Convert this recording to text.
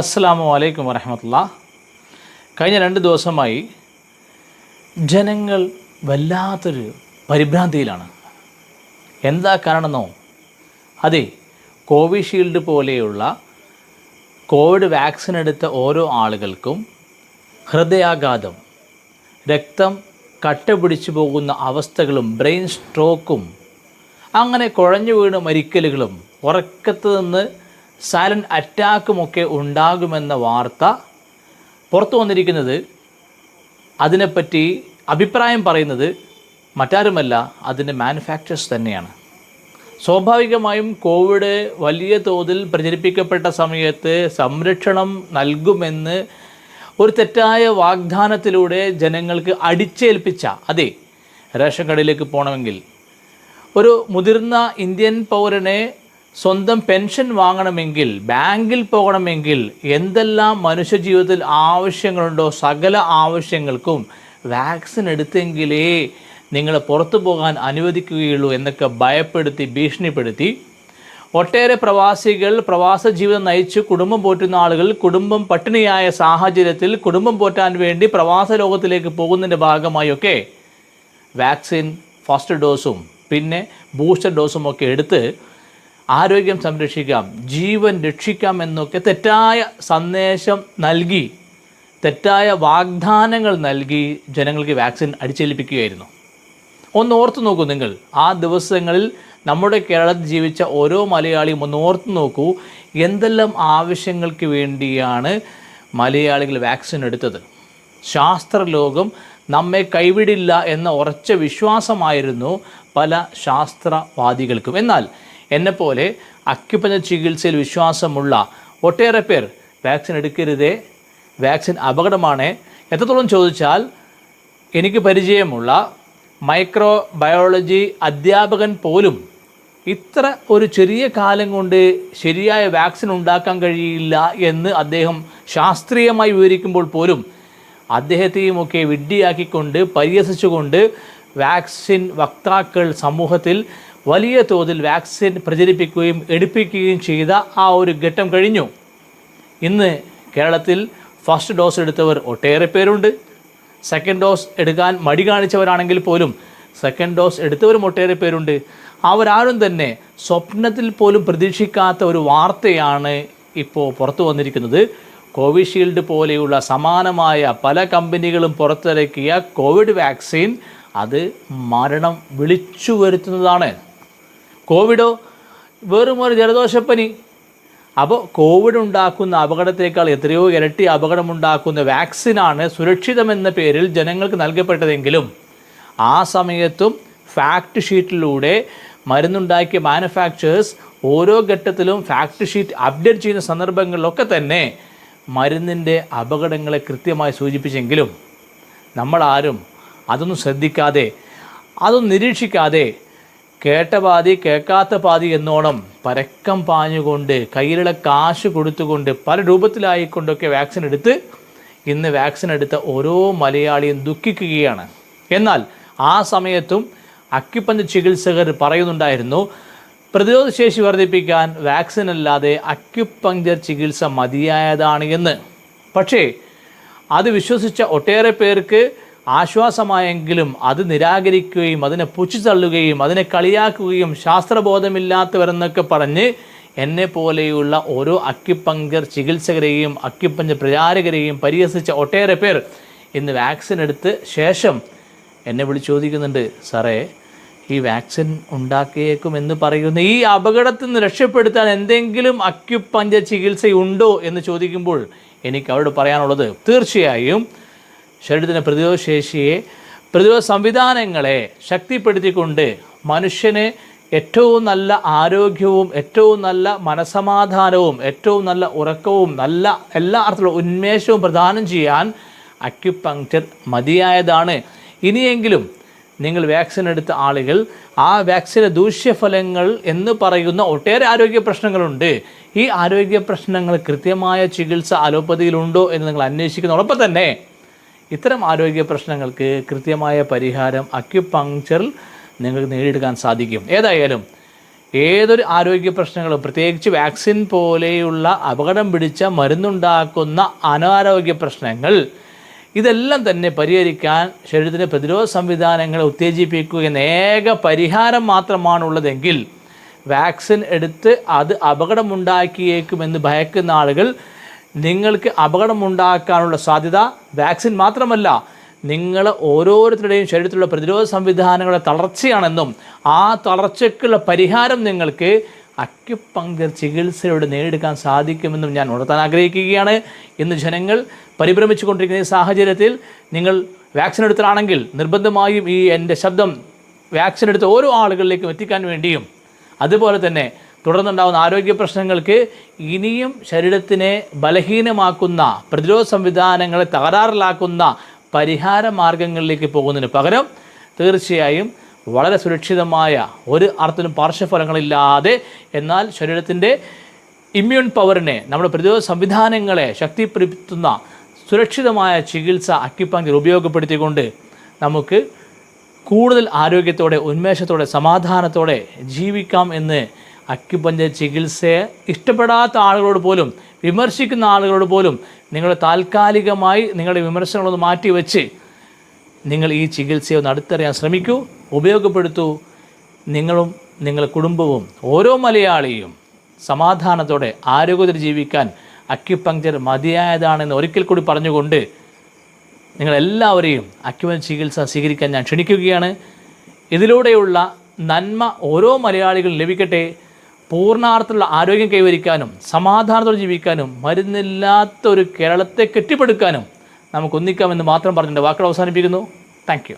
അസ്സാം വലൈക്കും വരഹമത്തുള്ള കഴിഞ്ഞ രണ്ട് ദിവസമായി ജനങ്ങൾ വല്ലാത്തൊരു പരിഭ്രാന്തിയിലാണ്. എന്താ കാരണമെന്നോ? അതെ കോവിഷീൽഡ് പോലെയുള്ള കോവിഡ് വാക്സിൻ എടുത്ത ഓരോ ആളുകൾക്കും ഹൃദയാഘാതം രക്തം കട്ട പിടിച്ചു പോകുന്ന അവസ്ഥകളും ബ്രെയിൻ സ്ട്രോക്കും അങ്ങനെ കുഴഞ്ഞു വീണ് മരിക്കലുകളും ഉറക്കത്ത് നിന്ന് സൈലന്റ് അറ്റാക്കുമൊക്കെ ഉണ്ടാകുമെന്ന വാർത്ത പുറത്തു വന്നിരിക്കുന്നത് അതിനെപ്പറ്റി അഭിപ്രായം പറയുന്നത് മറ്റാരുമല്ല അതിന്റെ മാനുഫാക്ചേഴ്സ് തന്നെയാണ്. സ്വാഭാവികമായും കോവിഡ് വലിയ തോതിൽ പ്രചരിപ്പിക്കപ്പെട്ട സമയത്ത് സംരക്ഷണം നൽകുമെന്ന് ഒരു തെറ്റായ വാഗ്ദാനത്തിലൂടെ ജനങ്ങൾക്ക് അടിച്ചേൽപ്പിച്ച അതെ റേഷൻ കടയിലേക്ക് പോകണമെങ്കിൽ ഒരു മുതിർന്ന ഇന്ത്യൻ പൗരനെ സ്വന്തം പെൻഷൻ വാങ്ങണമെങ്കിൽ ബാങ്കിൽ പോകണമെങ്കിൽ എന്തെല്ലാം മനുഷ്യജീവിതത്തിൽ ആവശ്യങ്ങളുണ്ടോ സകല ആവശ്യങ്ങൾക്കും വാക്സിൻ എടുത്തെങ്കിലേ നിങ്ങളെ പുറത്തു പോകാൻ അനുവദിക്കുകയുള്ളൂ എന്നൊക്കെ ഭയപ്പെടുത്തി ഭീഷണിപ്പെടുത്തി. ഒട്ടേറെ പ്രവാസികൾ പ്രവാസ ജീവിതം നയിച്ച് കുടുംബം പോറ്റുന്ന ആളുകൾ കുടുംബം പട്ടിണിയായ സാഹചര്യത്തിൽ കുടുംബം പോറ്റാൻ വേണ്ടി പ്രവാസ ലോകത്തിലേക്ക് പോകുന്നതിന്റെ ഭാഗമായൊക്കെ വാക്സിൻ ഫസ്റ്റ് ഡോസും പിന്നെ ബൂസ്റ്റർ ഡോസും ഒക്കെ എടുത്ത് ആരോഗ്യം സംരക്ഷിക്കാം ജീവൻ രക്ഷിക്കാം എന്നൊക്കെ തെറ്റായ സന്ദേശം നൽകി തെറ്റായ വാഗ്ദാനങ്ങൾ നൽകി ജനങ്ങൾക്ക് വാക്സിൻ അടിച്ചേൽപ്പിക്കുകയായിരുന്നു. ഒന്ന് ഓർത്തു നോക്കൂ നിങ്ങൾ ആ ദിവസങ്ങളിൽ നമ്മുടെ കേരളത്തിൽ ജീവിച്ച ഓരോ മലയാളിയും ഒന്ന് ഓർത്തു നോക്കൂ എന്തെല്ലാം ആവശ്യങ്ങൾക്ക് വേണ്ടിയാണ് മലയാളികൾ വാക്സിൻ എടുത്തത്. ശാസ്ത്രലോകം നമ്മെ കൈവിടില്ല എന്ന ഉറച്ച വിശ്വാസമായിരുന്നു പല ശാസ്ത്രവാദികൾക്കും. എന്നാൽ എന്നെപ്പോലെ അക്യുപഞ്ച ചികിത്സയിൽ വിശ്വാസമുള്ള ഒട്ടേറെ പേർ വാക്സിൻ എടുക്കരുതേ? വാക്സിൻ അപകടമാണ്? എത്രത്തോളം ചോദിച്ചാൽ എനിക്ക് പരിചയമുള്ള മൈക്രോ ബയോളജി അധ്യാപകൻ പോലും ഇത്ര ഒരു ചെറിയ കാലം കൊണ്ട് ശരിയായ വാക്സിൻ ഉണ്ടാക്കാൻ കഴിയില്ല എന്ന് അദ്ദേഹം ശാസ്ത്രീയമായി വിവരിക്കുമ്പോൾ പോലും അദ്ദേഹത്തെയുമൊക്കെ വിഡ്ഢിയാക്കിക്കൊണ്ട് പരിഹസിച്ചുകൊണ്ട് വാക്സിൻ വക്താക്കൾ സമൂഹത്തിൽ വലിയ തോതിൽ വാക്സിൻ പ്രചരിപ്പിക്കുകയും എടുപ്പിക്കുകയും ചെയ്ത ആ ഒരു ഘട്ടം കഴിഞ്ഞു. ഇന്ന് കേരളത്തിൽ ഫസ്റ്റ് ഡോസ് എടുത്തവർ ഒട്ടേറെ പേരുണ്ട്. സെക്കൻഡ് ഡോസ് എടുക്കാൻ മടി കാണിച്ചവരാണെങ്കിൽ പോലും സെക്കൻഡ് ഡോസ് എടുത്തവരും ഒട്ടേറെ പേരുണ്ട്. അവരാരും തന്നെ സ്വപ്നത്തിൽ പോലും പ്രതീക്ഷിക്കാത്ത ഒരു വാർത്തയാണ് ഇപ്പോൾ പുറത്തു വന്നിരിക്കുന്നത്. കോവിഷീൽഡ് പോലെയുള്ള സമാനമായ പല കമ്പനികളും പുറത്തിറക്കിയ കോവിഡ് വാക്സിൻ അത് മരണം വിളിച്ചു വരുത്തുന്നതാണ്. കോവിഡോ? വെറും ഒരു ജലദോഷപ്പനി. അപ്പോൾ കോവിഡ് ഉണ്ടാക്കുന്ന അപകടത്തേക്കാൾ എത്രയോ ഇരട്ടി അപകടമുണ്ടാക്കുന്ന വാക്സിനാണ് സുരക്ഷിതമെന്ന പേരിൽ ജനങ്ങൾക്ക് നൽകപ്പെട്ടതെങ്കിലും ആ സമയത്തും ഫാക്ട് ഷീറ്റിലൂടെ മരുന്നുണ്ടാക്കിയ മാനുഫാക്ചേഴ്സ് ഓരോ ഘട്ടത്തിലും ഫാക്ട് ഷീറ്റ് അപ്ഡേറ്റ് ചെയ്യുന്ന സന്ദർഭങ്ങളിലൊക്കെ തന്നെ മരുന്നിന്റെ അപകടങ്ങളെ കൃത്യമായി സൂചിപ്പിച്ചെങ്കിലും നമ്മളാരും അതൊന്നും ശ്രദ്ധിക്കാതെ അതൊന്നും നിരീക്ഷിക്കാതെ കേട്ട പാതി കേൾക്കാത്ത പാതി എന്നോണം പരക്കം പാഞ്ഞുകൊണ്ട് കയ്യിലുള്ള കാശ് കൊടുത്തുകൊണ്ട് പല രൂപത്തിലായിക്കൊണ്ടൊക്കെ വാക്സിൻ എടുത്ത് ഇന്ന് വാക്സിൻ എടുത്ത ഓരോ മലയാളിയും ദുഃഖിക്കുകയാണ്. എന്നാൽ ആ സമയത്തും അക്യുപഞ്ചർ ചികിത്സകർ പറയുന്നുണ്ടായിരുന്നു പ്രതിരോധശേഷി വർദ്ധിപ്പിക്കാൻ വാക്സിൻ അല്ലാതെ അക്യുപഞ്ചർ ചികിത്സ മതിയായതാണ് എന്ന്. പക്ഷേ അത് വിശ്വസിച്ച ഒട്ടേറെ പേർക്ക് ആശ്വാസമായെങ്കിലും അത് നിരാകരിക്കുകയും അതിനെ പുച്ഛിത്തള്ളുകയും അതിനെ കളിയാക്കുകയും ശാസ്ത്രബോധമില്ലാത്തവരെന്നൊക്കെ പറഞ്ഞ് എന്നെ പോലെയുള്ള ഓരോ അക്യുപഞ്ചർ ചികിത്സകരെയും അക്യുപഞ്ചർ പ്രചാരകരെയും പരിഹസിച്ച ഒട്ടേറെ പേർ ഇന്ന് വാക്സിൻ എടുത്ത് ശേഷം എന്നെ വിളിച്ച് ചോദിക്കുന്നുണ്ട് സാറേ ഈ വാക്സിൻ ഉണ്ടാക്കിയേക്കും എന്ന് പറയുന്ന ഈ അപകടത്തിൽ നിന്ന് രക്ഷപ്പെടുത്താൻ എന്തെങ്കിലും അക്യുപഞ്ചർ ചികിത്സയുണ്ടോ? എന്ന് ചോദിക്കുമ്പോൾ എനിക്ക് അവരോട് പറയാനുള്ളത് തീർച്ചയായും ശരീരത്തിന്റെ പ്രതിരോധശേഷിയെ പ്രതിരോധ സംവിധാനങ്ങളെ ശക്തിപ്പെടുത്തിക്കൊണ്ട് മനുഷ്യന് ഏറ്റവും നല്ല ആരോഗ്യവും ഏറ്റവും നല്ല മനസമാധാനവും ഏറ്റവും നല്ല ഉറക്കവും നല്ല എല്ലാ അർത്ഥത്തിലുള്ള ഉന്മേഷവും പ്രദാനം ചെയ്യാൻ അക്യുപങ്ക്ചർ മതിയായതാണ്. ഇനിയെങ്കിലും നിങ്ങൾ വാക്സിൻ എടുത്ത ആളുകൾ ആ വാക്സിന് ദൂഷ്യഫലങ്ങൾ എന്ന് പറയുന്ന ഒട്ടേറെ ആരോഗ്യ പ്രശ്നങ്ങളുണ്ട്. ഈ ആരോഗ്യ പ്രശ്നങ്ങൾ കൃത്യമായ ചികിത്സ അലോപ്പതിയിലുണ്ടോ എന്ന് നിങ്ങൾ അന്വേഷിക്കുന്നതോടൊപ്പം തന്നെ ഇത്തരം ആരോഗ്യ പ്രശ്നങ്ങൾക്ക് കൃത്യമായ പരിഹാരം അക്യുപങ്ക്ചറിൽ നിങ്ങൾക്ക് നേടിയെടുക്കാൻ സാധിക്കും. ഏതായാലും ഏതൊരു ആരോഗ്യ പ്രശ്നങ്ങളും പ്രത്യേകിച്ച് വാക്സിൻ പോലെയുള്ള അപകടം പിടിച്ച മരുന്നുണ്ടാക്കുന്ന അനാരോഗ്യ പ്രശ്നങ്ങൾ ഇതെല്ലാം തന്നെ പരിഹരിക്കാൻ ശരീരത്തിന്റെ പ്രതിരോധ സംവിധാനങ്ങളെ ഉത്തേജിപ്പിക്കുക എന്ന ഏക പരിഹാരം മാത്രമാണുള്ളതെങ്കിൽ വാക്സിൻ എടുത്ത് അത് അപകടമുണ്ടാക്കിയേക്കുമെന്ന് ഭയക്കുന്ന ആളുകൾ നിങ്ങൾക്ക് അപകടമുണ്ടാക്കാനുള്ള സാധ്യത വാക്സിൻ മാത്രമല്ല നിങ്ങൾ ഓരോരുത്തരുടെയും ശരീരത്തിലുള്ള പ്രതിരോധ സംവിധാനങ്ങളുടെ തളർച്ചയാണെന്നും ആ തളർച്ചയ്ക്കുള്ള പരിഹാരം നിങ്ങൾക്ക് അക്യുപങ്ക്ചർ ചികിത്സയോട് നേടിയെടുക്കാൻ സാധിക്കുമെന്നും ഞാൻ ഉണർത്താൻ ആഗ്രഹിക്കുകയാണ്. ഇന്ന് ജനങ്ങൾ പരിഭ്രമിച്ചു കൊണ്ടിരിക്കുന്ന ഈ സാഹചര്യത്തിൽ നിങ്ങൾ വാക്സിൻ എടുത്തതാണെങ്കിൽ നിർബന്ധമായും ഈ എന്റെ ശബ്ദം വാക്സിൻ എടുത്ത ഓരോ ആളുകളിലേക്കും എത്തിക്കാൻ വേണ്ടിയും അതുപോലെ തന്നെ തുടർന്നുണ്ടാകുന്ന ആരോഗ്യ പ്രശ്നങ്ങൾക്ക് ഇനിയും ശരീരത്തിനെ ബലഹീനമാക്കുന്ന പ്രതിരോധ സംവിധാനങ്ങളെ തകരാറിലാക്കുന്ന പരിഹാര മാർഗങ്ങളിലേക്ക് പോകുന്നതിന് പകരം തീർച്ചയായും വളരെ സുരക്ഷിതമായ ഒരു അർത്ഥത്തിലും പാർശ്വഫലങ്ങളില്ലാതെ എന്നാൽ ശരീരത്തിന്റെ ഇമ്മ്യൂൺ പവറിനെ നമ്മുടെ പ്രതിരോധ സംവിധാനങ്ങളെ ശക്തിപ്പെടുത്തുന്ന സുരക്ഷിതമായ ചികിത്സ അക്യുപങ്ക്ചർ ഉപയോഗപ്പെടുത്തിക്കൊണ്ട് നമുക്ക് കൂടുതൽ ആരോഗ്യത്തോടെ ഉന്മേഷത്തോടെ സമാധാനത്തോടെ ജീവിക്കാം എന്ന് അക്യുപഞ്ചർ ചികിത്സയെ ഇഷ്ടപ്പെടാത്ത ആളുകളോട് പോലും വിമർശിക്കുന്ന ആളുകളോട് പോലും നിങ്ങൾ താൽക്കാലികമായി നിങ്ങളുടെ വിമർശനങ്ങളൊന്ന് മാറ്റിവെച്ച് നിങ്ങൾ ഈ ചികിത്സയെ ഒന്ന് അടുത്തറിയാൻ ശ്രമിക്കൂ ഉപയോഗപ്പെടുത്തൂ. നിങ്ങളും നിങ്ങളുടെ കുടുംബവും ഓരോ മലയാളിയും സമാധാനത്തോടെ ആരോഗ്യത്തിൽ ജീവിക്കാൻ അക്യുപങ്ക്ചർ മതിയായതാണെന്ന് ഒരിക്കൽ കൂടി പറഞ്ഞുകൊണ്ട് നിങ്ങളെല്ലാവരെയും അക്യുപഞ്ചർ ചികിത്സ സ്വീകരിക്കാൻ ഞാൻ ക്ഷണിക്കുകയാണ്. ഇതിലൂടെയുള്ള നന്മ ഓരോ മലയാളികളും ലഭിക്കട്ടെ. പൂർണാർത്ഥത്തിലുള്ള ആരോഗ്യം കൈവരിക്കാനും സമാധാനത്തോടെ ജീവിക്കാനും മരുന്നില്ലാത്ത ഒരു കേരളത്തെ കെട്ടിപ്പടുക്കാനും നമുക്ക് ഒന്നിക്കാമെന്ന് മാത്രം പറഞ്ഞിട്ട് വാക്കുകൾ അവസാനിപ്പിക്കുന്നു. താങ്ക്